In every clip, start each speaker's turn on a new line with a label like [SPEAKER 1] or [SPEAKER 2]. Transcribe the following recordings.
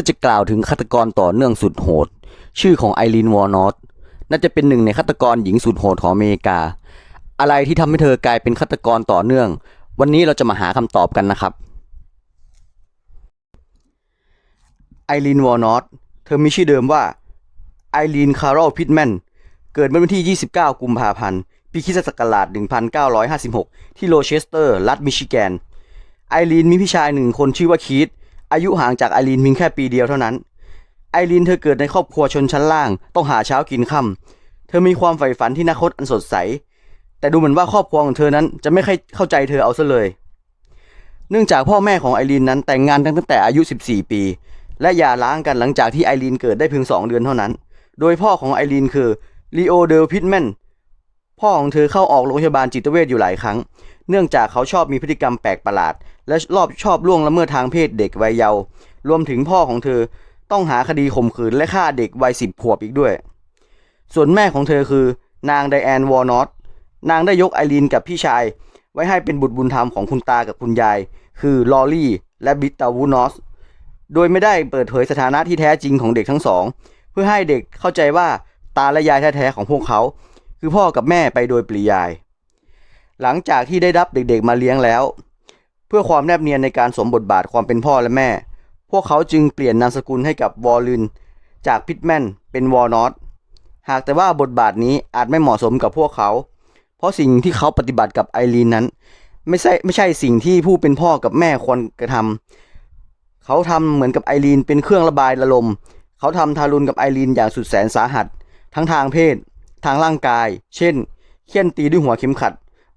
[SPEAKER 1] ถ้าจะกล่าวถึงฆาตกรต่อเนื่องสุดโหด ชื่อของไอรีนวอร์นอตน่าจะเป็นหนึ่งในฆาตกรหญิงสุดโหดของอเมริกา อะไรที่ทำให้เธอกลายเป็นฆาตกรต่อเนื่อง วันนี้เราจะมาหาคำตอบกันนะครับไอรีนวอร์นอตเธอมีชื่อเดิมว่าไอรีนคาร์โรลพิทแมน เกิดเมื่อวันที่ 29 กุมภาพันธ์ ปีคริศักราช 1956 ที่โรเชสเตอร์ รัฐมิชิแกน ไอรีนมีพี่ชายหนึ่งคนชื่อว่าคีต อายุห่างจากไอรีนเพียงแค่ปีเดียวเท่านั้น ไอรีนเธอเกิดในครอบครัวชนชั้นล่าง ต้องหาเช้ากินค่ำเธอมีความใฝ่ฝันที่นาคตอันสดใส แต่ดูเหมือนว่าครอบครัวของเธอนั้นจะไม่ค่อยเข้าใจเธอเอาซะเลย เนื่องจากพ่อแม่ของไอรีนนั้นแต่งงานกันตั้งแต่อายุ 14 ปี และหย่าร้างกันหลังจากที่ไอรีนเกิดได้เพียง 2 เดือนเท่านั้น โดยพ่อของไอรีนคือลีโอเดลพิทแมนพ่อของเธอเข้าออกโรงพยาบาลจิตเวชอยู่หลายครั้ง เนื่องจากเขาชอบมีพฤติกรรมแปลกประหลาด และรอบชอบล่วงละเมิดทางเพศเด็กวัยเยาว์รวมถึงพ่อของเธอต้องหาคดีข่มขืนและฆ่าเด็กวัยสิบขวบอีกด้วย ส่วนแม่ของเธอคือนางไดแอนวอร์นอตนางได้ยกไอรีนกับพี่ชาย ไว้ให้เป็นบุตรบุญธรรมของคุณตากับคุณยาย คือลอรี่และบิตตาวูนอสโดยไม่ได้เปิดเผยสถานะที่แท้จริงของเด็กทั้งสอง เพื่อให้เด็กเข้าใจว่าตาและยายแท้ๆของพวกเขา คือพ่อกับแม่ไปโดยปริยาย หลังจากที่ได้รับเด็กๆมาเลี้ยงแล้ว เพื่อความแนบเนียนในการสวมบทบาทความเป็นพ่อและแม่ พวกเขาจึงเปลี่ยนนามสกุลให้กับวอลลินจากพิทแมนเป็นวอร์นอตหากแต่ว่าบทบาทนี้อาจไม่เหมาะสมกับพวกเขา เพราะสิ่งที่เขาปฏิบัติกับไอรีนนั้น ไม่ใช่ไม่ใช่สิ่งที่ผู้เป็นพ่อกับแม่ควรกระทำเขาทำเหมือนกับไอรีนเป็นเครื่องระบายอารมณ์เขาทำทารุณกับไอรีนอย่างสุดแสนสาหัส ทั้งทางเพศ ทางร่างกาย เช่น เคี่ยนตีด้วยหัวเข็มขัด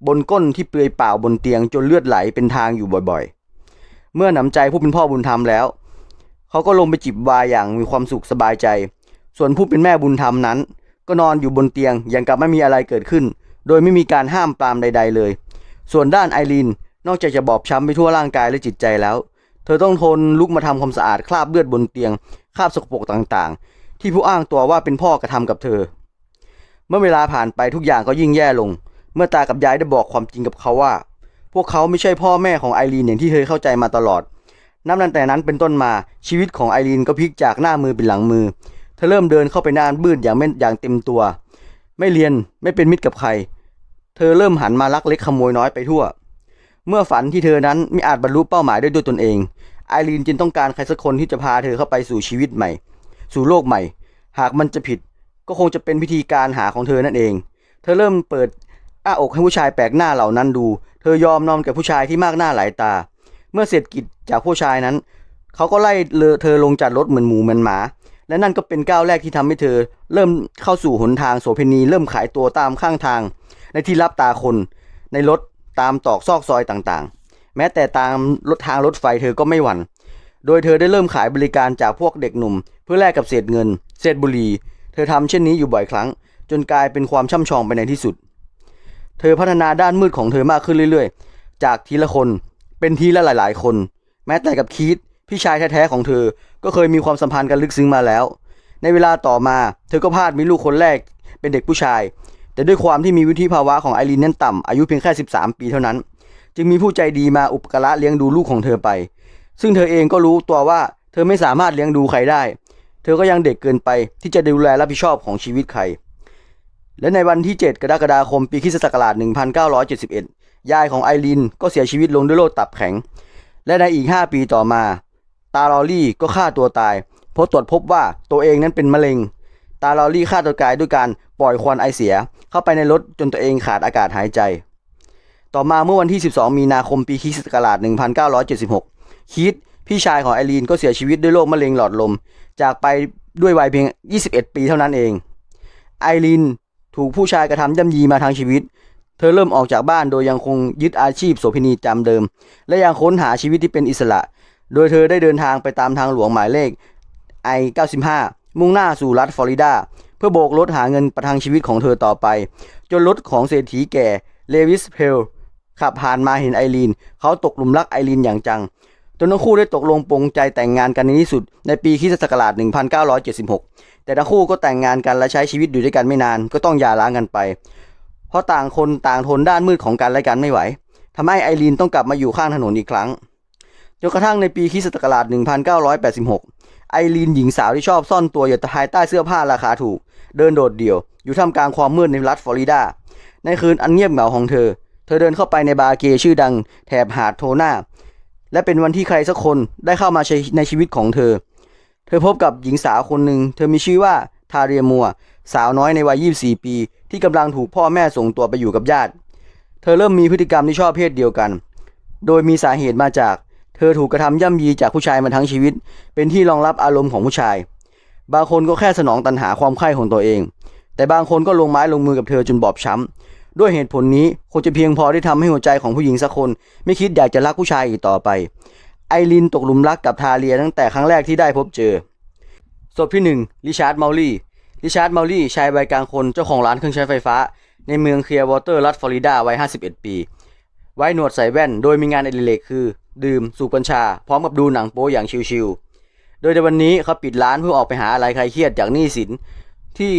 [SPEAKER 1] บนก้นที่เปลือยเปล่าบนเตียงจนเลือดไหลเป็นทางอยู่บ่อยๆ เมื่อหนำใจผู้เป็นพ่อบุญธรรมแล้ว เขาก็ลงไปจิบวายอย่างมีความสุขสบายใจ ส่วนผู้เป็นแม่บุญธรรมนั้น ก็นอนอยู่บนเตียงอย่างกับไม่มีอะไรเกิดขึ้น โดยไม่มีการห้ามปรามใด ๆ เลย ส่วนด้านไอรีนนอกจากจะบอบช้ำไปทั่วร่างกายและจิตใจแล้ว เธอต้องทนลุกมาทำความสะอาดคราบเลือดบนเตียงคราบสกปรกต่างๆ ที่ผู้อ้างตัวว่าเป็นพ่อกระทำกับเธอ เมื่อเวลาผ่านไปทุกอย่างก็ยิ่งแย่ลง เมื่อตากับยายได้บอกความจริงกับเขาว่า พวกเขาไม่ใช่พ่อแม่ของไอรีนอย่างที่เธอเข้าใจมาตลอด นับตั้งแต่นั้นเป็นต้นมาชีวิตของไอรีนก็พลิกจากหน้ามือเป็นหลังมือ เธอเริ่มเดินเข้าไปหน้าบืดอย่างไม่อย่างเต็มตัว ไม่เรียนไม่เป็นมิตรกับใคร เธอเริ่มหันมาลักเล็กขโมยน้อยไปทั่ว เมื่อฝันที่เธอนั้นไม่อาจบรรลุเป้าหมายได้ด้วยตนเอง ไอรีนจึงต้องการใครสักคนที่จะพาเธอเข้าไปสู่ชีวิตใหม่ สู่โลกใหม่ หากมันจะผิดก็คงจะเป็นวิธีการหาของเธอนั่นเอง เธอเริ่มเปิด อ้าอกให้ผู้ชายแปลกหน้าเหล่านั้นดู เธอยอมนอนกับผู้ชายที่มากหน้าหลายตา เมื่อเสร็จกิจจากผู้ชายนั้น เขาก็ไล่เธอลงจากรถเหมือนหมูเหมือนหมา และนั่นก็เป็นก้าวแรกที่ทำให้เธอ เริ่มเข้าสู่หนทางโสเภณี เริ่มขายตัวตามข้างทาง ในที่รับตาคน ในรถตามตอกซอกซอยต่างๆ แม้แต่ตามรถทางรถไฟเธอก็ไม่หวั่น โดยเธอได้เริ่มขายบริการจากพวกเด็กหนุ่ม เพื่อแลกกับเศษเงิน เศษบุหรี่ เธอทำเช่นนี้อยู่บ่อยครั้ง จนกลายเป็นความช่ำชองไปในที่สุด เธอพัฒนาด้านมืดของเธอมากขึ้นเรื่อยๆ จากทีละคนเป็นทีละหลาย ๆ คน แม้แต่กับคีตพี่ชายแท้ๆของเธอ ก็เคยมีความสัมพันธ์กันลึกซึ้งมาแล้ว ในเวลาต่อมา เธอก็พลาดมีลูกคนแรกเป็นเด็กผู้ชาย แต่ด้วยความที่มีวุฒิภาวะของไอรีนนั้นต่ำอายุเพียงแค่ 13 ปีเท่านั้น จึงมีผู้ใจดีมาอุปการะเลี้ยงดูลูกของเธอไป ซึ่งเธอเองก็รู้ตัวว่าเธอไม่สามารถเลี้ยงดูใครได้ เธอก็ยังเด็กเกินไปที่จะดูแลรับผิดชอบของชีวิตใคร และในวันที่ 7 กรกฎาคมปีคศักราช1971 ยายของไอรีนก็เสียชีวิตลงด้วยโรคตับแข็ง และในอีก 5 ปีต่อมา ตาลอรี่ก็ฆ่าตัวตาย เพราะตรวจพบว่าตัวเองนั้นเป็นมะเร็ง ตาลอรี่ฆ่าตัวตายด้วยการปล่อยควันไอเสียเข้าไปในรถจนตัวเองขาดอากาศหายใจ ต่อมาเมื่อวันที่ 12 มีนาคมปีคศักราช1976คีตพี่ชายของไอรีนก็เสียชีวิตด้วยโรคมะเร็งหลอดลม จากไปด้วยวัยเพียง 21 ปีเท่านั้นเอง ไอรีน ถูกผู้ชายกระทำย่ำยีมาทั้งชีวิต เธอเริ่มออกจากบ้านโดยยังคงยึดอาชีพโสเภณีจำเดิม และยังค้นหาชีวิตที่เป็นอิสระ โดยเธอได้เดินทางไปตามทางหลวงหมายเลข I-95 มุ่งหน้าสู่รัฐฟลอริดา เพื่อโบกรถหาเงินประทังชีวิตของเธอต่อไป จนรถของเศรษฐีแก่เลวิสเพลขับผ่านมาเห็นไอรีน เขาตกหลุมรักไอรีนอย่างจัง จนทั้งคู่ได้ตกลงปรงใจแต่งงานกันในที่สุด ในปีคศักราช1976 แต่ทั้งคู่ก็แต่งงานกันและใช้ชีวิตอยู่ด้วยกันไม่นานก็ต้องหย่าร้างกันไป เพราะต่างคนต่างทนด้านมืดของกันและกันไม่ไหวทำให้ไอรีนต้องกลับมาอยู่ข้างถนนอีกครั้งจนกระทั่งในปีคศักราช1986 ไอรีนหญิงสาวที่ชอบซ่อนตัวอยู่ภายใต้เสื้อผ้าราคาถูก เดินโดดเดี่ยว อยู่ท่ามกลางความมืดในรัฐฟลอริดา ในคืนอันเงียบเหงาของเธอ เธอเดินเข้าไปในบาร์เกย์ชื่อดังแถบหาดโทนา และเป็นวันที่ใครสักคนได้เข้ามาใในชีวิตของเธอ เธอพบกับหญิงสาวคนหนึ่ง เธอมีชื่อว่าทาเรียมัว สาวน้อยในวัย 24 ปี ที่กำลังถูกพ่อแม่ส่งตัวไปอยู่กับญาติ เธอเริ่มมีพฤติกรรมที่ชอบเพศเดียวกัน โดยมีสาเหตุมาจาก เธอถูกกระทำย่ำยีจากผู้ชายมาทั้งชีวิต เป็นที่รองรับอารมณ์ของผู้ชาย บางคนก็แค่สนองตันหาความใคร่ของตัวเอง แต่บางคนก็ลงไม้ลงมือกับเธอจนบอบช้ำ ด้วยเหตุผลนี้คงจะเพียงพอที่ทำให้หัวใจของผู้หญิงสักคน ไม่คิดอยากจะรักผู้ชายอีกต่อไป ไอรินตกหลุมรักกับทาเลียตั้งแต่ครั้งแรกที่ได้พบเจอศพที่หนึ่งริชาร์ดเมาลี่ริชาร์ดเมาลี่ชายวัยกลางคนเจ้าของร้านเครื่องใช้ไฟฟ้า ในเมืองเคลียร์วอเตอร์รัฐฟลอริดาวัย 51 ปี ไว้หนวดใส่แว่น โดยมีงานอดิเรกคือ ดื่มสูบกัญชา พร้อมกับดูหนังโป๊อย่างชิลๆ โดยในวันนี้เขาปิดร้านเพื่อออกไปหาอะไรคลายเครียดจากหนี้สินที่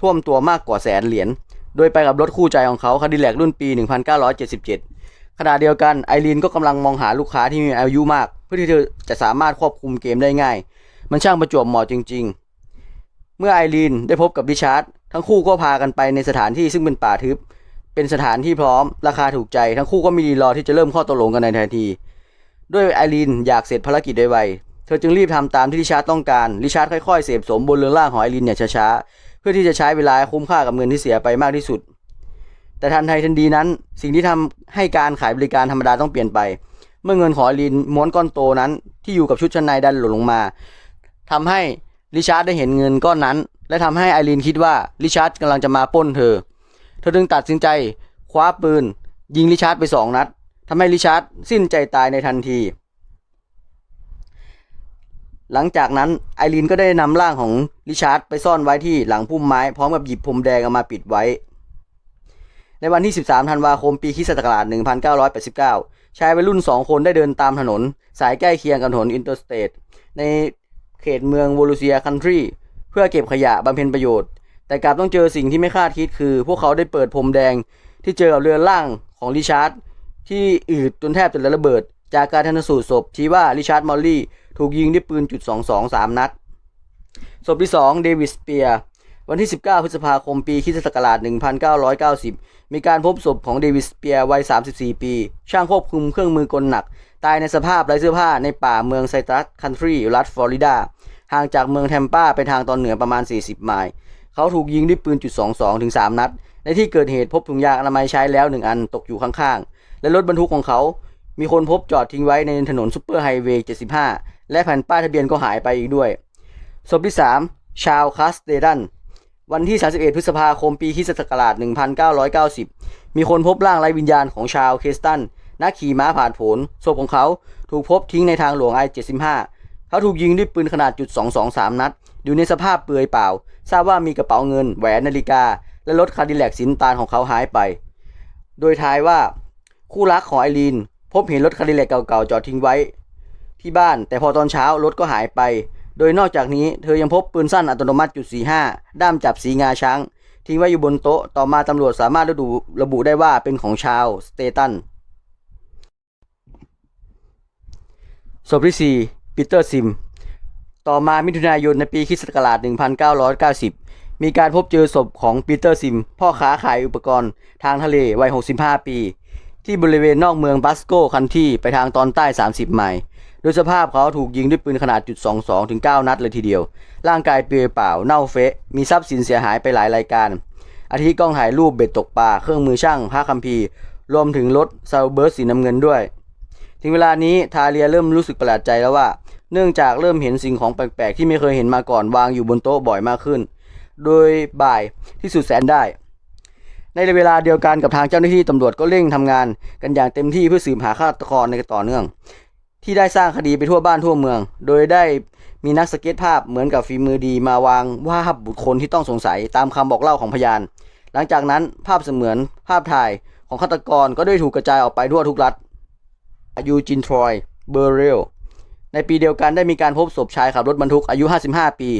[SPEAKER 1] ท่วมตัวมากกว่าแสนเหรียญ โดยไปกับรถคู่ใจของเขาคาดิแลกรุ่นปี 1977 ขณะเดียวกันไอรีนก็กำลังมองหาลูกค้าที่มีอายุมาก เพื่อที่เธอจะสามารถควบคุมเกมได้ง่าย มันช่างประจวบเหมาะจริง ๆ เมื่อไอรีนได้พบกับริชาร์ดทั้งคู่ก็พากันไปในสถานที่ซึ่งเป็นป่าทึบ เป็นสถานที่พร้อม ราคาถูกใจ ทั้งคู่ก็มีดีรอที่จะเริ่มข้อตกลงกันในทันที ด้วยไอรีนอยากเสร็จภารกิจโดยไวเธอจึงรีบทำตามที่ริชาร์ดต้องการริชาร์ดค่อยๆเสพสมบนเรือนร่างของไอรีนอย่างช้าๆ พื่อที่จะใช้เวลาคุ้มค่ากับเงินที่เสียไปมากที่สุด แต่ทันใดทันดีนั้น สิ่งที่ทำให้การขายบริการธรรมดาต้องเปลี่ยนไป เมื่อเงินของไอรีนม้วนก้อนโตนั้น ที่อยู่กับชุดชั้นในดันหล่นลงมาทำให้ริชาร์ดได้เห็นเงินก้อนนั้น และทำให้ไอรีนคิดว่าริชาร์ดกำลังจะมาป้นเธอ เธอจึงตัดสินใจคว้าปืน ยิงริชาร์ดไปสองนัดทำให้ริชาร์ดสิ้นใจตายในทันที หลังจากนั้นไอรีนก็ได้นำร่างของริชาร์ดไปซ่อนไว้ที่หลังพุ่มไม้พร้อมกับหยิบพรมแดงเอามาปิดไว้ ในวันที่ 13 ธันวาคมปีคศักราช1989 ชายวัยรุ่น 2 คนได้เดินตามถนน สายใกล้เคียงกับถนนอินเตอร์สเตทในเขตเมืองวอลูเซียคันทรีเพื่อเก็บขยะบำเพ็ญประโยชน์ แต่กลับต้องเจอสิ่งที่ไม่คาดคิดคือ พวกเขาได้เปิดพรมแดงที่เจอกับเรือนร่างของริชาร์ดที่อืดจนแทบจะระเบิด จากการทันสูตรศพชี้ว่าริชาร์ดมอลลี่ถูกยิงด้วยปืนจุด22 3 นัด ศพที่ 2 เดวิดสเปียร์ วันที่ 19 พฤษภาคมปีคิศักราช1990 มีการพบศพของเดวิดสเปียร์วัย 34 ปี ช่างควบคุมเครื่องมือกลหนัก ตายในสภาพไร้เสื้อผ้าในป่าเมืองไซตัสคันทรีรัฐฟลอริดา ห่างจากเมืองแทมปาไปทางตอนเหนือประมาณ 40 ไมล์ เขาถูกยิงด้วยปืนจุด22ถึง3นัด ในที่เกิดเหตุพบถุงยางอนามัยใช้แล้ว 1 อันตกอยู่ข้างๆ และรถบรรทุกของเขา มีคนพบจอดทิ้งไว้ในถนนซุปเปอร์ไฮเวย์ 75 และแผ่นป้ายทะเบียนก็หายไปอีกด้วย ศพที่ 3 ชาวคัสเตดัน วันที่ 31 พฤษภาคมปีคศักราช1990 มีคนพบร่างไร้วิญญาณของชาวเคสตัน นักขี่ม้าผ่านผล ศพของเขาถูกพบทิ้งในทางหลวงไอ75 เขาถูกยิงด้วยปืนขนาดจุด223 นัด อยู่ในสภาพเปลือยเปล่า ทราบว่ามีกระเป๋าเงิน แหวนนาฬิกา และรถคาดิแลกสีน้ำตาลของเขาหายไป โดยทายว่าคู่รักของไอรีน พบเห็นรถคาร์ดิแลกเก่าๆจอดทิ้งไว้ ที่บ้าน แต่พอตอนเช้ารถก็หายไป โดยนอกจากนี้เธอยังพบปืนสั้นอัตโนมัติจุด45ด้ามจับสีงาช้าง ทิ้งไว้อยู่บนโต๊ะ ต่อมาตำรวจสามารถระบุระบุได้ว่าเป็นของชาวสเตตันศพที่4ปีเตอร์ซิม ต่อมามิถุนายนในปีคศ1990 มีการพบเจอศพของปีเตอร์ซิม พ่อค้าขายอุปกรณ์ทางทะเลวัย 65 ปี ที่บริเวณนอกเมืองบัสโกคันที่ไปทางตอนใต้ 30 ไมล์ โดยสภาพเขาถูกยิงด้วยปืนขนาดจุด22ถึง9นัดเลยทีเดียว ร่างกายเปลือยเปล่า เน่าเฟะ มีทรัพย์สินเสียหายไปหลายรายการ อาทิกล้องถ่ายรูปเบ็ดตกปลา เครื่องมือช่าง ผ้าคัมภีร์ รวมถึงรถซาเบิร์สสีน้ำเงินด้วย ถึงเวลานี้ทาเลียเริ่มรู้สึกประหลาดใจแล้วว่า เนื่องจากเริ่มเห็นสิ่งของแปลกๆที่ไม่เคยเห็นมาก่อนวางอยู่บนโต๊ะบ่อยมากขึ้น โดยบ่ายที่สุดแสนได้ ในเวลาเดียวกันกับทางเจ้าหน้าที่ตำรวจก็เร่งทำงานกันอย่างเต็มที่เพื่อสืบหาฆาตกรในต่อเนื่อง ที่ได้สร้างคดีไปทั่วบ้านทั่วเมือง โดยได้มีนักสเก็ตภาพเหมือนกับฝีมือดีมาวางว่าบุคคลที่ต้องสงสัยตามคำบอกเล่าของพยาน หลังจากนั้นภาพเสมือนภาพถ่ายของฆาตกรก็ได้ถูกกระจายออกไปทั่วทุกรัฐอายูจินทรอยเบอร์เรล ในปีเดียวกันได้มีการพบศพชายขับรถบรรทุกอายุ 55 ปี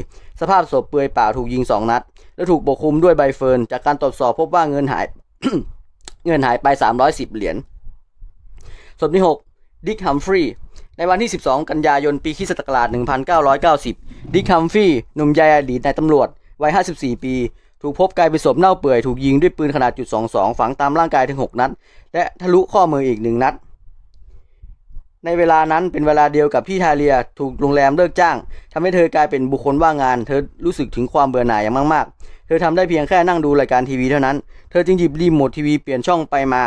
[SPEAKER 1] สภาพศพเปลือยเปล่าถูกยิง 2 นัด และถูกปกคลุมด้วยใบเฟิร์น จากการตรวจสอบพบว่าเงินหาย เงินหายไป 310 เหรียญศพที่ 6 ดิกฮัมฟรีย์ในวันที่ 12 กันยายน ปีคศักราช1990 ดิคคัมฟี่หนุ่มใหญ่อดีตนายตำรวจ วัย 54 ปี ถูกพบกลายเป็นศพเน่าเปื่อย ถูกยิงด้วยปืนขนาดจุด22 ฝังตามร่างกายถึง 6 นัด และทะลุข้อมืออีกหนึ่งนัด ในเวลานั้นเป็นเวลาเดียวกับที่ทาเลียถูกโรงแรมเลิกจ้างทำให้เธอกลายเป็นบุคคลว่างงาน เธอรู้สึกถึงความเบื่อหน่ายอย่างมากๆ เธอทำได้เพียงแค่นั่งดูรายการทีวีเท่านั้น เธอจึงหยิบรีโมททีวีเปลี่ยนช่องไปมา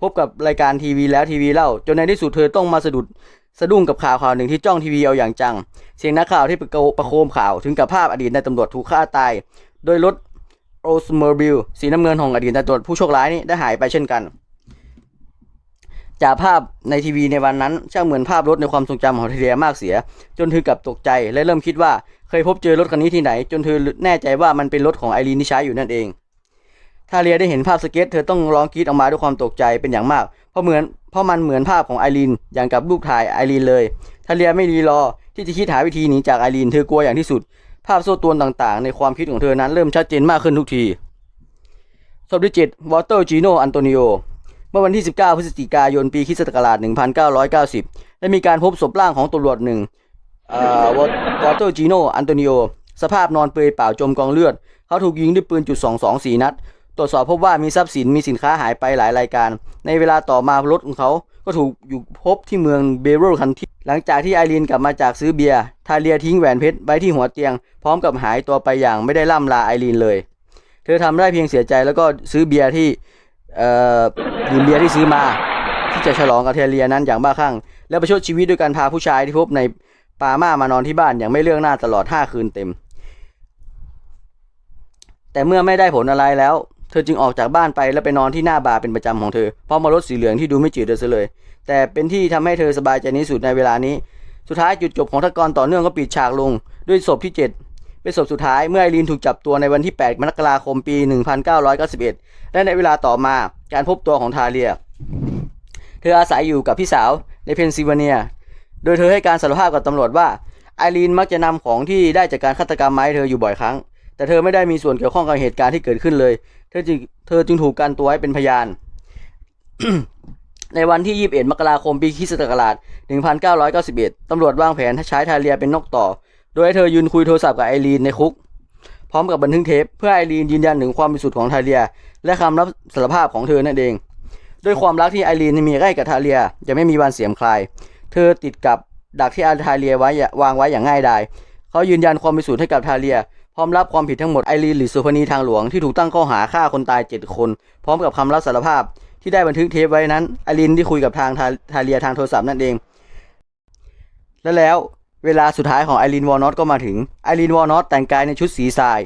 [SPEAKER 1] พบกับรายการทีวีแล้วทีวีเล่า จนในที่สุดเธอต้องมาสะดุดสะดุ้งกับข่าวข่าวหนึ่งที่จ้องทีวีเอาอย่างจัง เสียงนักข่าวที่ประโกประโคมข่าวถึงกับภาพอดีตนายตำรวจถูกฆ่าตาย โดยรถโรสเมอร์บิลสีน้ำเงินของอดีตนายตำรวจผู้โชคร้ายนี้ได้หายไปเช่นกัน จากภาพในทีวีในวันนั้นช่างเหมือนภาพรถในความทรงจำของเทเลียมากเสีย จนเธอกับตกใจและเริ่มคิดว่าเคยพบเจอรถคันนี้ที่ไหน จนเธอแน่ใจว่ามันเป็นรถของไอรีนที่ใช้อยู่นั่นเองทาเลียได้เห็นภาพสเก็ตเธอต้องร้องกรีดออกมาด้วยความตกใจเป็นอย่างมาก เพราะเหมือนเพราะมันเหมือนภาพของไอรีนอย่างกับรูปถ่ายไอรีนเลยทาเลียไม่รีรอที่จะคิดหาวิธีหนีจากไอรีนเธอกลัวอย่างที่สุด ภาพโซ่ตรวนต่างๆ ในความคิดของเธอนั้นเริ่มชัดเจนมากขึ้นทุกทีศพที่7วอเตอร์จีโนอันโตนิโอ เมื่อวันที่ 19 พฤศจิกายน ปีคริสตศักราช1990 ได้มีการพบศพร่างของตำรวจหนึ่งอ่อวอเตอร์จีโนอันโตนิโอ สภาพนอนเปลือยเปล่าจมกองเลือด เขาถูกยิงด้วยปืนจุด2 2 4 นัด ตรวจสอบพบว่ามีทรัพย์สินมีสินค้าหายไปหลายรายการ ในเวลาต่อมารถของเขา ก็ถูกอยู่พบที่เมืองเบโรคันทีหลังจากที่ไอรีนกลับมาจากซื้อเบียร์ทาเลียทิ้งแหวนเพชรไว้ที่หัวเตียง พร้อมกับหายตัวไปอย่างไม่ได้ล่ำลาไอรีนเลย เธอทำได้เพียงเสียใจแล้วก็ซื้อเบียร์ที่ ดื่มเบียร์ที่ซื้อมา ที่จะฉลองกับเทเลียนั้นอย่างบ้าคลั่งและประชดชีวิตด้วยการพาผู้ชายที่พบในปาม่ามานอนที่บ้านอย่างไม่เลือกหน้าตลอด 5 คืนเต็ม แต่เมื่อไม่ได้ผลอะไรแล้ว เธอจึงออกจากบ้านไปและไปนอนที่หน้าบาร์เป็นประจำของเธอพร้อมมารถสีเหลืองที่ดูไม่จืดเเลย แต่เป็นที่ทำให้เธอสบายใจที่สุดในเวลานี้ สุดท้ายจุดจบของทกรต่อเนื่องก็ปิดฉากลง ด้วยศพที่ 7 เป็นศพสุดท้ายเมื่อไอรีนถูกจับตัวในวันที่ 8 มกราคมปี 1991 และในเวลาต่อมาการพบตัวของทาเลีย เธออาศัยอยู่กับพี่สาวในเพนซิลเวเนีย โดยเธอให้การสารภาพกับตำรวจว่าไอรีนมักจะนำของที่ได้จากการฆาตกรรมไม้เธออยู่บ่อยครั้ง แต่เธอไม่ได้มีส่วนเกี่ยวข้องกับเหตุการณ์ที่เกิดขึ้นเลย เธอจึงเธอจึงถูกกันตัวไว้เป็นพยาน ในวันที่ 21 มกราคมปีคศ1991 ตำรวจวางแผนใช้ทาเลียเป็นนกต่อ โดยให้เธอยืนคุยโทรศัพท์กับไอรีนในคุก พร้อมกับบันทึกเทปเพื่อไอรีนยืนยันถึงความบริสุทธิ์ของทาเลีย และคำรับสารภาพของเธอนั่นเองด้วยความรักที่ไอรีนมีให้กับทาเลียจะไม่มีวันเสียมคลาย เธอติดกับดักที่อาทาเลียไว้วางไว้อย่างง่ายดายเขายืนยันความบริสุทธิ์ให้กับทาเลีย พร้อมรับความผิดทั้งหมดไอรีนหรือสุพนีทางหลวงที่ถูกตั้งข้อหาฆ่าคนตาย 7 คน พร้อมกับคำรับสารภาพที่ได้บันทึกเทปไว้นั้นไอรีนที่คุยกับทางทาทาเลียทางโทรศัพท์นั่นเอง และแล้ว เวลาสุดท้ายของไอรีนวอร์นอตก็มาถึง ไอรีนวอร์นอตแต่งกายในชุดสีทราย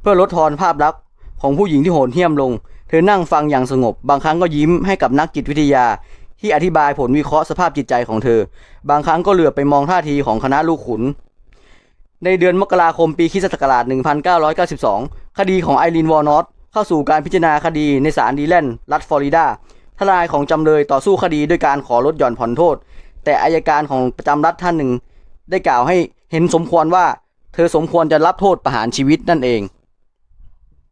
[SPEAKER 1] เพื่อลดทอนภาพลักษณ์ของผู้หญิงที่โหดเหี้ยมลง เธอนั่งฟังอย่างสงบ บางครั้งก็ยิ้มให้กับนักจิตวิทยา ที่อธิบายผลวิเคราะห์สภาพจิตใจของเธอ บางครั้งก็เหลือบไปมองท่าทีของคณะลูกขุน ในเดือนมกราคมปีคศักราช1992 คดีของไอรีนวอร์นอตเข้าสู่การพิจารณาคดีในศาลดีแลนด์รัฐฟลอริดาทนายของจำเลยต่อสู้คดีด้วยการขอลดหย่อนผ่อนโทษ แต่อายการของประจำรัฐท่านหนึ่ง ได้กล่าวให้เห็นสมควรว่า เธอสมควรจะรับโทษประหารชีวิตนั่นเอง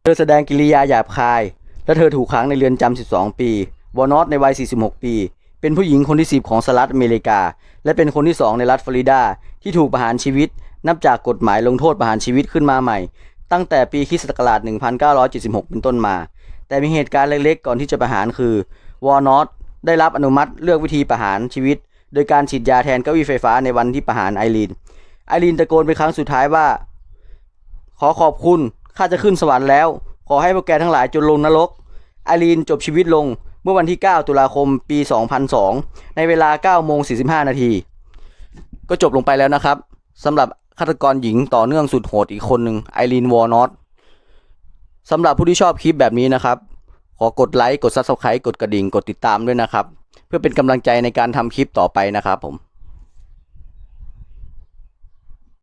[SPEAKER 1] เธอแสดงกิริยาหยาบคาย และเธอถูกขังในเรือนจำ 12 ปีวอร์นอตในวัย 46 ปี เป็นผู้หญิงคนที่ 10 ของสหรัฐอเมริกา และเป็นคนที่ 2 ในรัฐฟลอริดา ที่ถูกประหารชีวิต นับจากกฎหมายลงโทษประหารชีวิตขึ้นมาใหม่ ตั้งแต่ปีคศักราช1976 เป็นต้นมา แต่มีเหตุการณ์เล็กๆ ก่อนที่จะประหารคือวอร์นอตได้รับอนุมัติเลือกวิธีประหารชีวิต โดยการฉีดยาแทนเก้าอี้ไฟฟ้าในวันที่ประหารไอรีน ไอรีนตะโกนเป็นครั้งสุดท้ายว่า ขอขอบคุณ ข้าจะขึ้นสวรรค์แล้ว ขอให้พวกแกทั้งหลายจนลงนรก ไอรีนจบชีวิตลงเมื่อวันที่ 9 ตุลาคม ปี 2002 ในเวลา9โมง45 นาที ก็จบลงไปแล้วนะครับสำหรับฆาตกรหญิงต่อเนื่องสุดโหดอีกคนหนึ่งไอรีนวอร์นอตสำหรับผู้ที่ชอบคลิปแบบนี้นะครับ ขอกดไลค์ กด Subscribe กดกระดิ่ง กดติดตามด้วยนะครับ เพื่อเป็นกำลังใจในการทำคลิปต่อไปนะครับผม